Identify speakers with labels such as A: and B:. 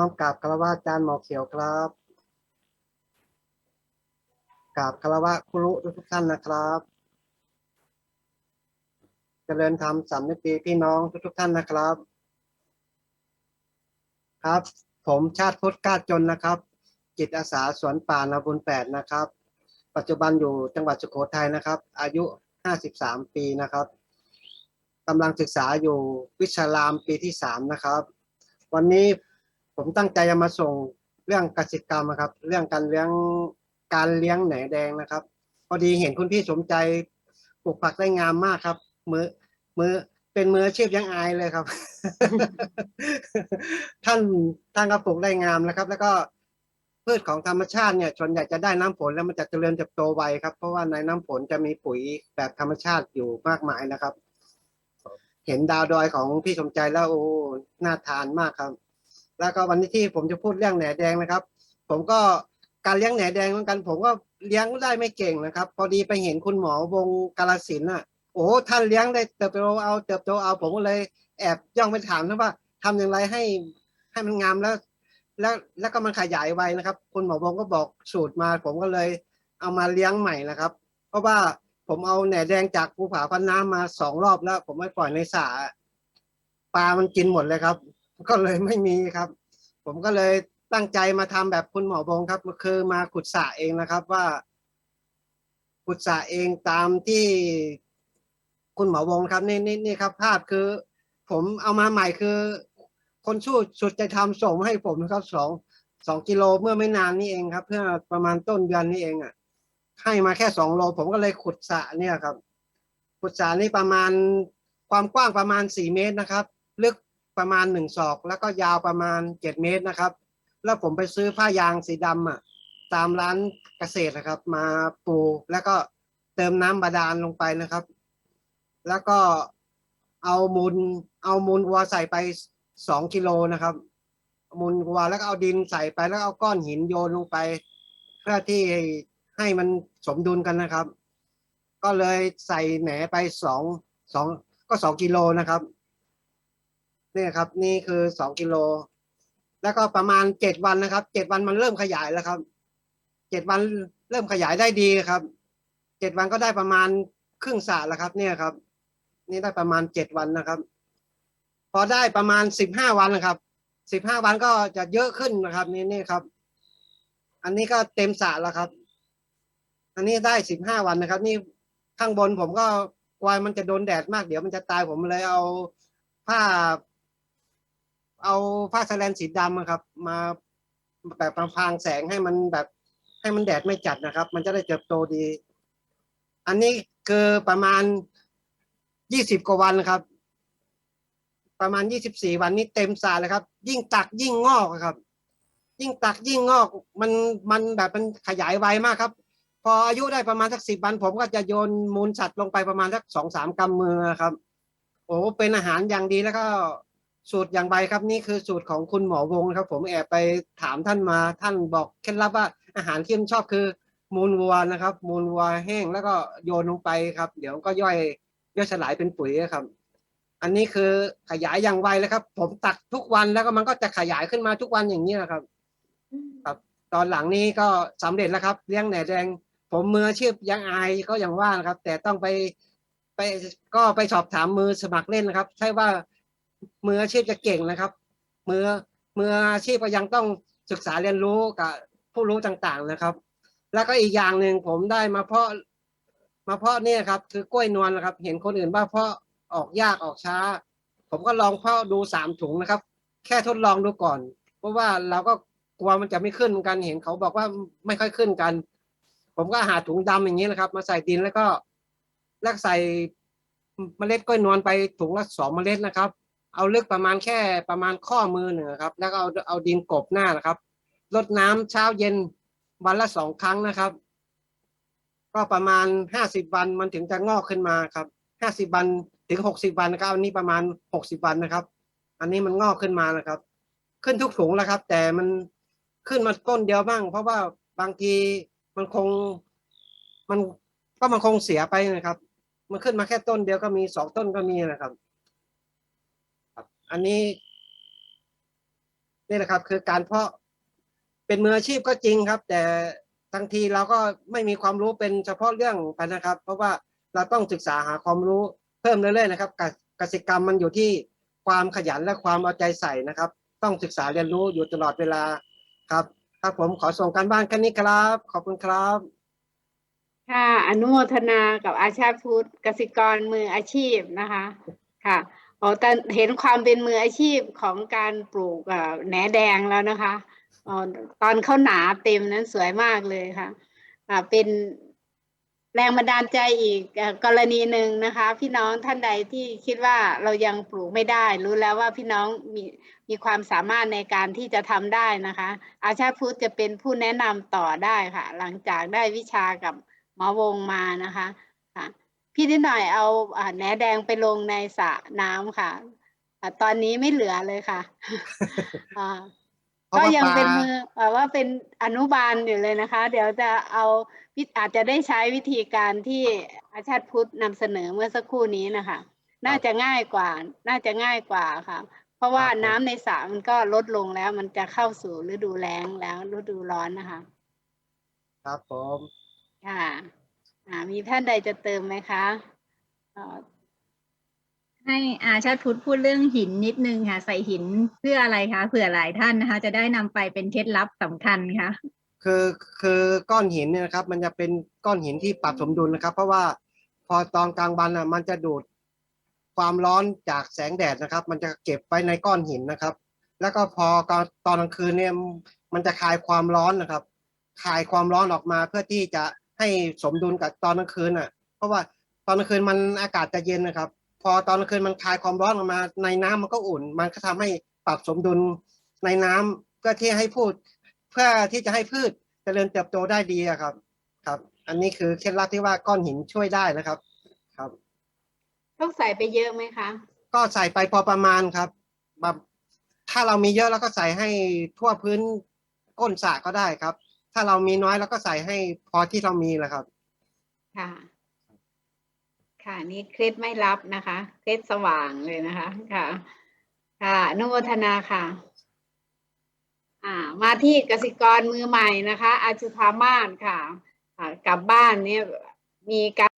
A: น้อมกราบคารวะอาจารย์หมอเขียวครับกราบคารวะครูทุกท่านนะครับเจริญธรรมสามนิตีพี่น้องทุกๆท่านนะครับ ครับ ผมชาติพุทธกาจนนะครับ จิตอาสาสวนป่านาบุญแปดนะครับ ปัจจุบันอยู่จังหวัดสุโขทัยนะครับ อายุห้าสิบสามปีนะครับกำลังศึกษาอยู่วิชารามปีที่สามนะครับ วันนี้ ผมตั้งใจจะมาส่งเรื่องกสิกรรมครับ เรื่องการเลี้ยงการเลี้ยงแหนแดงนะครับ พอดีเห็นคุณพี่สมใจปลูกผักได้งามมากครับ มือมือเป็นมืออาชีพยังอายเลยครับ ท่านท่านก็ปลูกได้งามนะครับ แล้วก็พืชของธรรมชาติเนี่ยส่วนใหญ่จะได้น้ำฝนแล้วมันจะเจริญเติบโตไวครับ เพราะว่าในน้ำฝนจะมีปุ๋ยแบบธรรมชาติอยู่มากมายนะครับ เห็นดาวดอยของพี่สมใจแล้วโอ้น่าทานมากครับ แล้วก็วันนี้ที่ผมจะพูดเรื่องแหนแดงนะครับ ผมก็การเลี้ยงแหนแดงเหมือนกัน ผมก็เลี้ยงได้ไม่เก่งนะครับ พอดีไปเห็นคุณหมอวงกาลสินอะ โอ้ท่านเลี้ยงได้เติบโตเอาเติบโตเอาผมก็เลยแอบย่องไปถามท่านว่าทำอย่างไรให้ให้มันงามแล้ว แล้วแล้วก็มันขยายไวนะครับ คุณหมอวงก็บอกสูตรมา ผมก็เลยเอามาเลี้ยงใหม่นะครับ เพราะว่าผมเอาแหนแดงจากภูผาพันน้ำมาสองรอบแล้ว ผมไม่ปล่อยในสระปลามันกินหมดเลยครับ ก็เลยไม่มีครับ ผมก็เลยตั้งใจมาทำแบบคุณหมอวงครับคือมาขุดสระเองนะครับว่า ขุดสระเองตามที่คุณหมอวงครับนี่นี่นี่ครับ ภาพคือ ผมเอามาใหม่คือ คนชู้สุดใจทำส่งมให้ผมนะครับสองสองกิโลเมื่อไม่นานนี้เองครับ เพื่อประมาณต้นเดือนนี้เองอะ ให้มาแค่สองโล ผมก็เลยขุดสระเนี่ยครับ ขุดสระนี่ประมาณความกว้างประมาณสี่เมตรนะครับ ลึก ประมาณหนึ่งศอก แล้วก็ยาวประมาณเจ็ดเมตรนะครับ แล้วผมไปซื้อผ้ายางสีดำอะตามร้านเกษตรนะครับ มาปูแล้วก็เติมน้ำบาดาลลงไปนะครับ แล้วก็เอามูลเอามูลวัวใส่ไปสองกิโลนะครับ มูลวัวแล้วก็เอาดินใส่ไปแล้วเอาก้อนหินโยนลงไป เพื่อที่ให้มันสมดุลกันนะครับ ก็เลยใส่แหนไปสองสองก็สองกิโลนะครับ นี่ครับ นี่คือสองกิโล แล้วก็ประมาณเจ็ดวันนะครับเจ็ดวันมันเริ่มขยายแล้วครับเจ็ดวันเริ่มขยายได้ดีครับเจ็ดวันก็ได้ประมาณครึ่งสระแล้วครับ เนี่ยครับ นี่ได้ประมาณเจ็ดวันนะครับ พอได้ประมาณสิบห้าวันนะครับสิบห้าวันก็จะเยอะขึ้นนะครับ นี่นี่ครับ อันนี้ก็เต็มสระแล้วครับ อันนี้ได้สิบห้าวันนะครับ นี่ข้างบนผมก็กลัวมันจะโดนแดดมากเดี๋ยวมันจะตายผมเลยเอาผ้า เอาผ้าสแลนสีดำอะครับ มาแบบพรางแสงให้มันแบบให้มันแดดไม่จัดนะครับ มันจะได้เติบโตดี อันนี้คือประมาณยี่สิบกว่าวันครับ ประมาณยี่สิบสี่วันนี้เต็มสาเลยครับ ยิ่งตักยิ่งงอกครับ ยิ่งตักยิ่งงอก มันมันแบบมันขยายไวมากครับ พออายุได้ประมาณสักสิบวัน ผมก็จะโยนมูลสัตว์ลงไปประมาณสักสองสามกำมือครับ โอ้เป็นอาหารอย่างดีแล้วก็ สูตรอย่างใบครับนี่คือสูตรของคุณหมอวงนะครับ ผมแอบไปถามท่านมาท่านบอกเคล็ดลับว่าอาหารที่ชอบคือ มูลวัวนะครับ มูลวัวแห้งแล้วก็โยนลงไปครับ เดี๋ยวก็ย่อยย่อยสลายเป็นปุ๋ยครับ อันนี้คือขยายอย่างไวเลยครับ ผมตักทุกวันแล้วก็มันก็จะขยายขึ้นมาทุกวันอย่างนี้นะครับ ครับ ตอนหลังนี้ก็สำเร็จแล้วครับ เลี้ยงแหนแดง ผมมืออาชีพยังอายก็อย่างว่านะครับ แต่ต้องไปไปก็ไปสอบถามมือสมัครเล่นนะครับ ใช่ว่า มืออาชีพจะเก่งนะครับ มือมืออาชีพก็ยังต้องศึกษาเรียนรู้กับผู้รู้ต่างๆนะครับ แล้วก็อีกอย่างหนึ่งผมได้มาเพาะมาเพาะเนี่ยครับ คือกล้วยนวลนะครับ เห็นคนอื่นว่าเพาะออกยากออกช้า ผมก็ลองเพาะดูสามถุงนะครับ แค่ทดลองดูก่อน เพราะว่าเราก็กลัวมันจะไม่ขึ้นกันเห็นเขาบอกว่าไม่ค่อยขึ้นกัน ผมก็หาถุงดำอย่างนี้นะครับ มาใส่ดินแล้วก็แล้วใส่เมล็ดกล้วยนวลไปถุงละสองเมล็ดนะครับ เอาลึกประมาณแค่ประมาณข้อมือหนึ่งครับ แล้วก็เอาเอาดินกบหน้านะครับรดน้ำเช้าเย็นวันละสองครั้งนะครับ ก็ประมาณห้าสิบวันมันถึงจะงอกขึ้นมาครับห้าสิบวันถึงหกสิบวันนะครับอันนี้ประมาณหกสิบวันนะครับ อันนี้มันงอกขึ้นมานะครับ ขึ้นทุกถุงแล้วครับ แต่มันขึ้นมาต้นเดียวบ้าง เพราะว่าบางทีมันคงมันก็มันคงเสียไปนะครับ มันขึ้นมาแค่ต้นเดียวก็มีสองต้นก็มีนะครับ อันนี้นี่แหละครับ คือการเพาะเป็นมืออาชีพก็จริงครับ แต่ทั้งทีเราก็ไม่มีความรู้เป็นเฉพาะเรื่องกันนะครับ เพราะว่าเราต้องศึกษาหาความรู้เพิ่มเรื่อยๆนะครับกสกสิกรรมมันอยู่ที่ความขยันและความเอาใจใส่นะครับ ต้องศึกษาเรียนรู้อยู่ตลอดเวลาครับครับผมขอส่งการบ้านแค่นี้ครับ ขอบคุณครับ
B: ค่ะ อนุโมทนากับอาชาพุทธกสิกรมืออาชีพนะคะ ค่ะ โอ้แต่เห็นความเป็นมืออาชีพของการปลูกแหนแดงแล้วนะคะอ๋อตอนเขาหนาเต็มนั้นสวยมากเลยค่ะอ่าเป็นแรงบันดาลใจอีกกรณีหนึ่งนะคะ พี่น้องท่านใดที่คิดว่าเรายังปลูกไม่ได้ รู้แล้วว่าพี่น้องมีมีความสามารถในการที่จะทำได้นะคะ อาชาพุทธจะเป็นผู้แนะนำต่อได้ค่ะ หลังจากได้วิชากับหมอวงมานะคะ พี่นิดหน่อยเอาอ่าแหนแดงไปลงในสระน้ำค่ะอ่าตอนนี้ไม่เหลือเลยค่ะอ่า
A: เพราะ
B: ก็
A: ว่า
B: ยังเป็น
A: ปลา
B: มือแบบว่าเป็นอนุบาลอยู่เลยนะคะ เดี๋ยวจะเอาวิอาจจะได้ใช้วิธีการที่อาชาติพุทธนำเสนอเมื่อสักครู่นี้นะคะ น่าจะง่ายกว่า น่าจะง่ายกว่าค่ะ เพราะว่าน้ำในสระมันก็ลดลงแล้ว มันจะเข้าสู่ฤดูแล้งแล้วฤดูร้อนนะคะ
A: ครับผม
B: ค่ะอ่า มีท่านใดจะเติมไหมคะเอ่อ
C: ให้อาชาติพุทธพูดเรื่องหินนิดนึงค่ะ ใส่หินเพื่ออะไรคะเผื่อหลายท่านนะคะ จะได้นำไปเป็นเคล็ดลับสำคัญค่ะ
A: คือคือก้อนหินเนี่ยนะครับ มันจะเป็นก้อนหินที่ปรับสมดุลนะครับ เพราะว่าพอตอนกลางวันอะ มันจะดูดความร้อนจากแสงแดดนะครับ มันจะเก็บไว้ในก้อนหินนะครับ แล้วก็พอตอนตอนกลางคืนเนี่ย มันจะคายความร้อนนะครับ คายความร้อนออกมาเพื่อที่จะ ให้สมดุลกับตอนกลางคืนอะ เพราะว่าตอนกลางคืนมันอากาศจะเย็นนะครับ พอตอนกลางคืนมันคายความร้อนออกมา ในน้ำมันก็อุ่น มันก็ทำให้ปรับสมดุลในน้ำเพื่อที่ให้พูด เพื่อที่จะให้พืชเจริญเติบโตได้ดีอะครับ ครับ อันนี้คือเคล็ดลับที่ว่าก้อนหินช่วยได้นะครับ ครับ
B: ต้องใส่ไปเยอะไหมคะ
A: ก็ใส่ไปพอประมาณครับแบบถ้าเรามีเยอะแล้วก็ใส่ให้ทั่วพื้นก้นสระก็ได้ครับ ถ้าเรามีน้อยเราก็ใส่ให้พอที่เรามีแหละครับ
B: ค่ะ ค่ะ นี่เคล็ดไม่ลับนะคะ เคล็ดสว่างเลยนะคะ ค่ะ ค่ะนุโมทนาค่ะ อ่า มาที่กสิกรมือใหม่นะคะ อาจุธามาศค่ะ อ่ากลับบ้านเนี่ยมีการ